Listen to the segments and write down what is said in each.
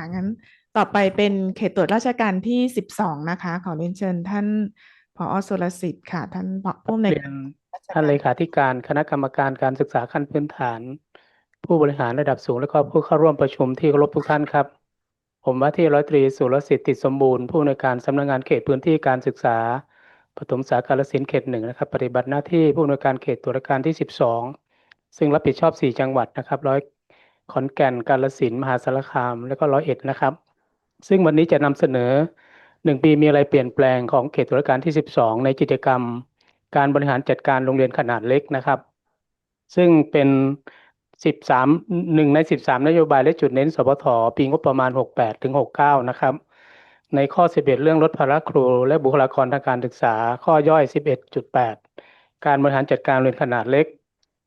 ค่ะงั้นต่อไปเป็นเขตตรวจราชการที่สิบสองนะคะ ขอเรียนเชิญท่านผอสุรสิทธิ์ค่ะ ท่านผอผู้อำนวยการท่านเลขาธิการคณะกรรมการการศึกษาขั้นพื้นฐาน ผู้บริหารระดับสูงและก็ผู้เข้าร่วมประชุมที่เคารพทุกท่านครับ ผมว่าที่ร้อยตรีสุรสิทธิ์ติดสมบูรณ์ผู้อำนวยการสำนักงานเขตพื้นที่การศึกษาปฐมศึกษากาฬสินธุ์เขตหนึ่งนะครับ ปฏิบัติหน้าที่ผู้อำนวยการเขตตรวจราชการที่สิบสองซึ่งรับผิดชอบสี่จังหวัดนะครับร้อย ขอนแก่นกาฬสินมหาสารคาม และก็ร้อยเอ็ดนะครับ ซึ่งวันนี้จะนำเสนอหนึ่งปีมีอะไรเปลี่ยนแปลงของเขตตรวจราการที่สิบสองในกิจกรรม การบริหารจัดการโรงเรียนขนาดเล็กนะครับ ซึ่งเป็นสิบสามหนึ่งในสิบสามนโยบายและจุดเน้นสพทปีงบประมาณหกแปดถึงหกเก้านะครับ ในข้อสิบเอ็ดเรื่องลดภาระครู และบุคลากรทางการศึกษา ข้อย่อยสิบเอ็ดจุดแปดการบริหารจัดการโรงเรียนขนาดเล็ก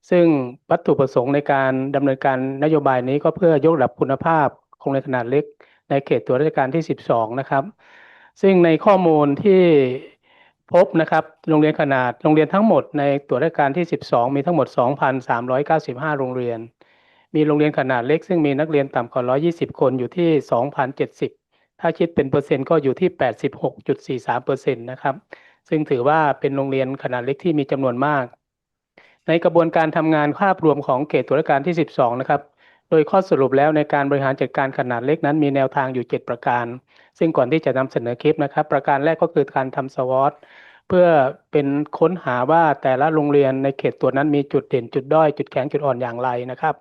ซึ่งวัตถุประสงค์ในการดำเนินการนโยบายนี้ก็เพื่อยกระดับคุณภาพของโรงเรียนขนาดเล็ก ในเขตตัวราชการที่สิบสองนะครับ ซึ่งในข้อมูลที่พบนะครับโรงเรียนขนาดโรงเรียนทั้งหมดในตัวราชการที่ 12 มีทั้งหมด 2,395 โรงเรียน มีโรงเรียนขนาดเล็ก ซึ่งมีนักเรียนต่ำกว่า 120 คนอยู่ที่ 2,070 ถ้าคิดเป็นเปอร์เซ็นต์ก็อยู่ที่ 86.43เปอร์เซ็นต์นะครับ ซึ่งถือว่าเป็นโรงเรียนขนาดเล็กที่มีจำนวนมาก ในกระบวนการทำงานภาพรวมของเขตตัวราการที่ 12 นะครับ โดยข้อสรุปแล้วในการบริหารจัดการขนาดเล็กนั้นมีแนวทางอยู่ 7 ประการ ซึ่งก่อนที่จะนำเสนอคลิปนะครับ ประการแรกก็คือการทำสวอตเพื่อเป็นค้นหาว่าแต่ละโรงเรียนในเขตตัวนั้นมีจุดเด่นจุดด้อยจุดแข็งจุดอ่อนอย่างไรนะครับ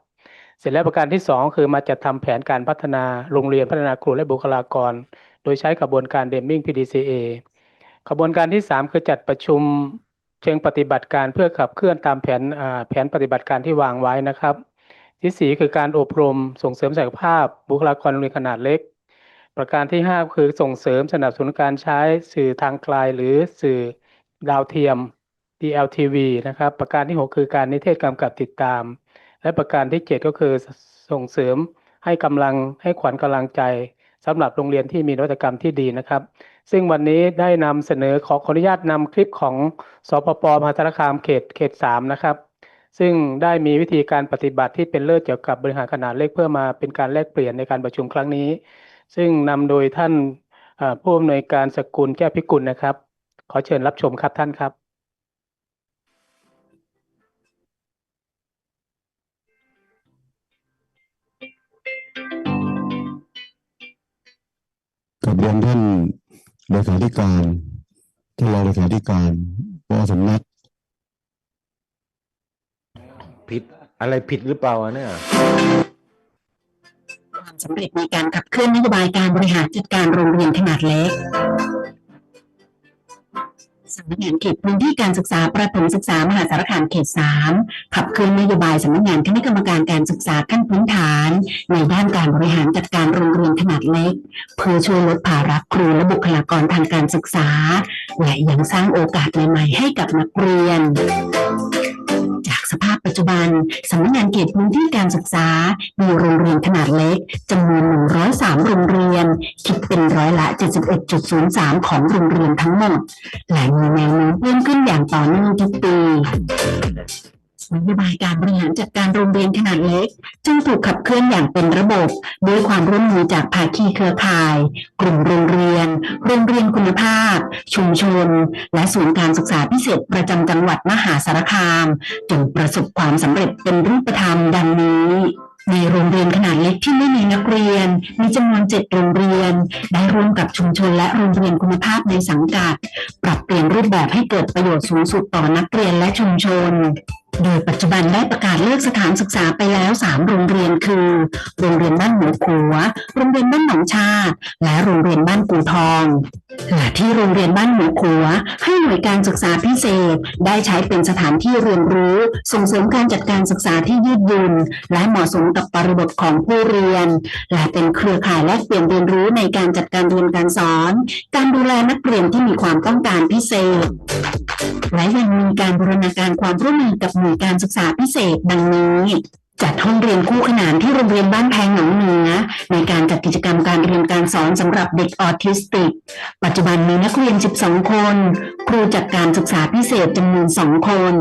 เสร็จแล้วประการที่ 2 คือมาจัดทำแผนการพัฒนาโรงเรียนพัฒนาครูและบุคลากร โดยใช้กระบวนการเดมมิง PDCA กระบวนการที่ 3 คือจัดประชุม เชิงปฏิบัติการเพื่อขับเคลื่อนตามแผนแผนปฏิบัติการที่วางไว้นะครับ ที่สี่คือการอบรมส่งเสริมศักยภาพ บุคลากรโรงเรียนขนาดเล็ก ประการที่ห้าคือส่งเสริมสนับสนุนการใช้สื่อทางไกลหรือสื่อดาวเทียม DLTV นะครับ ประการที่หกคือการนิเทศกำกับติดตาม และประการที่เจ็ดก็คือส่งเสริมให้กำลังให้ขวัญกำลังใจ สำหรับโรงเรียนที่มีนวัตกรรมที่ดีนะครับ ซึ่งวันนี้ได้นำเสนอขอขออนุญาตนำคลิปของสปปมหาสารคามเขตเขตสามนะครับ ซึ่งได้มีวิธีการปฏิบัติที่เป็นเลิศเกี่ยวกับบริหารขนาดเล็กเพื่อมาเป็นการแลกเปลี่ยนในการประชุมครั้งนี้ ซึ่งนำโดยท่านผู้อำนวยการสกุลแก้วพิกุลนะครับ ขอเชิญรับชมครับท่านครับ เรียนท่านเลขาธิการท่านรองเลขาธิการปอสำนักผิดอะไรผิดหรือเปล่าอะเนี่ยความสำเร็จในการขับเคลื่อนนโยบายการบริหารจัดการโรงเรียนขนาดเล็กสำนักงานเขตพื้นที่การศึกษาประถมศึกษามหาสารคามเขตสามขับเคลื่อนนโยบายสำนักงานคณะกรรมการการศึกษาขั้นพื้นฐาน ในด้านการบริหารจัดการโรงเรียนขนาดเล็ก เพื่อช่วยลดภาระครูและบุคลากรทางการศึกษา และยังสร้างโอกาสใหม่ๆให้กับนักเรียน สภาพปัจจุบันสำนักงานเขตพื้นที่การศึกษา มีโรงเรียนขนาดเล็กจำนวน 103 โรงเรียน คิดเป็นร้อยละ 71.03 ของโรงเรียนทั้งหมด และมีแนวโน้มเพิ่มขึ้นอย่างต่อเนื่องทุกปี นโยบายการบริหารจัดการโรงเรียนขนาดเล็ก จึงถูกขับเคลื่อนอย่างเป็นระบบ ด้วยความร่วมมือจากภาคีเครือข่าย กลุ่มโรงเรียน โรงเรียนคุณภาพ ชุมชน และศูนย์การศึกษาพิเศษประจำจังหวัดมหาสารคามจนประสบความสำเร็จเป็นรูปธรรมดังนี้ในโรงเรียนขนาดเล็กที่ไม่มีนักเรียน มีจำนวนเจ็ดโรงเรียน ได้ร่วมกับชุมชนและโรงเรียนคุณภาพในสังกัด ปรับเปลี่ยนรูปแบบให้เกิดประโยชน์สูงสุดต่อนักเรียนและชุมชน โดยปัจจุบันได้ประกาศเลิกสถานศึกษาไปแล้ว 3 โรงเรียนคือ โรงเรียนบ้านหมูขัว โรงเรียนบ้านหนองชาติ และโรงเรียนบ้านกูทองและที่โรงเรียนบ้านหมูขัว ให้หน่วยการศึกษาพิเศษ ได้ใช้เป็นสถานที่เรียนรู้ ส่งเสริมการจัดการศึกษาที่ยืดหยุ่นและเหมาะสมกับปริบทของผู้เรียน และเป็นเครือข่ายแลกเปลี่ยนเรียนรู้ในการจัดการเรียนการสอน การดูแลนักเรียนที่มีความต้องการพิเศษ และยังมีการบูรณาการความร่วมมือกับหน่วยการศึกษาพิเศษดังนี้จัดห้องเรียนคู่ขนานที่โรงเรียนบ้านแพงหนองเหนือในการจัดกิจกรรมการเรียนการสอนสำหรับเด็กออทิสติก ปัจจุบันมีนักเรียน 12 คน ครูจัดการศึกษาพิเศษจำนวน 2 คน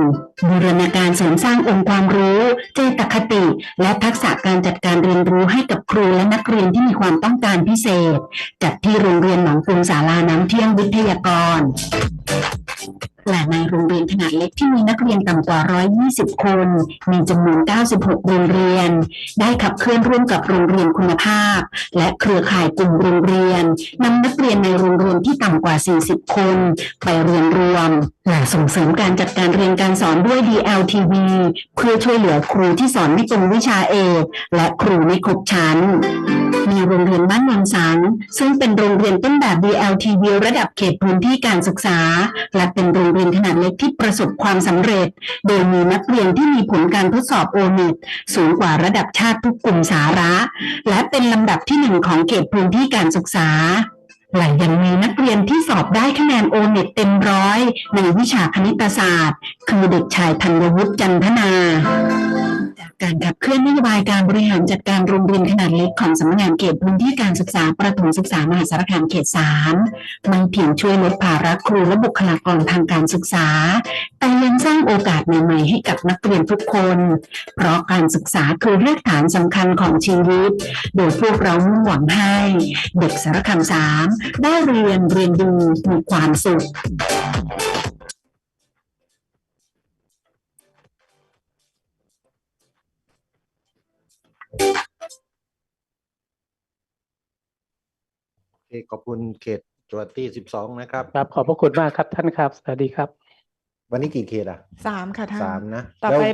บูรณาการเสริมสร้างองค์ความรู้ เจตคติ และทักษะการจัดการเรียนรู้ให้กับครูและนักเรียนที่มีความต้องการพิเศษ จัดที่โรงเรียนหนองกรุงศาลาน้ำเที่ยงวิทยากร และในโรงเรียนขนาดเล็กที่มีนักเรียนต่ำกว่า 120 คน มีจำนวน 96 โรงเรียน ได้ขับเคลื่อนร่วมกับโรงเรียนคุณภาพ และเครือข่ายกลุ่มโรงเรียนนำนักเรียนในโรงเรียนที่ต่ำกว่า 40 คน ไปเรียนรวม และส่งเสริมการจัดการเรียนการสอนด้วย DLTV เพื่อช่วยเหลือครูที่สอนไม่ตรงวิชาเอกและครูไม่ครบชั้น มีโรงเรียนบ้านนนสังซึ่งเป็นโรงเรียนต้นแบบ DLTV ระดับเขตพื้นที่การศึกษาและเป็นโรงเรียนขนาดเล็กที่ประสบความสำเร็จ โดยมีนักเรียนที่มีผลการทดสอบโอเน็ตสูงกว่าระดับชาติทุกกลุ่มสาระ และเป็นลำดับที่หนึ่งของเขตพื้นที่การศึกษาและยังมีนักเรียนที่สอบได้คะแนนโอเน็ตเต็มร้อยในวิชาคณิตศาสตร์ คือเด็กชายธัญวุฒิจันทนา จากการขับเคลื่อนนโยบายการบริหารจัดการโรงเรียนขนาดเล็กของสำนักงานเขตพื้นที่การศึกษาประถมศึกษามหาสารคามเขตสามไม่เพียงช่วยลดภาระครูและบุคลากรทางการศึกษา แต่ยังสร้างโอกาสใหม่ๆให้กับนักเรียนทุกคน เพราะการศึกษาคือรากฐานสำคัญของชีวิต โดยพวกเรามุ่งหวังให้ เด็กสารคามสามได้เรียนเรียนดีมีความสุข โอเคขอบคุณเขตจวดที่สิบสองนะครับ ครับขอบพระคุณมากครับท่านครับ สวัสดีครับ วันนี้กี่เขตอะสามค่ะท่านสามนะต่อแล้ว ไป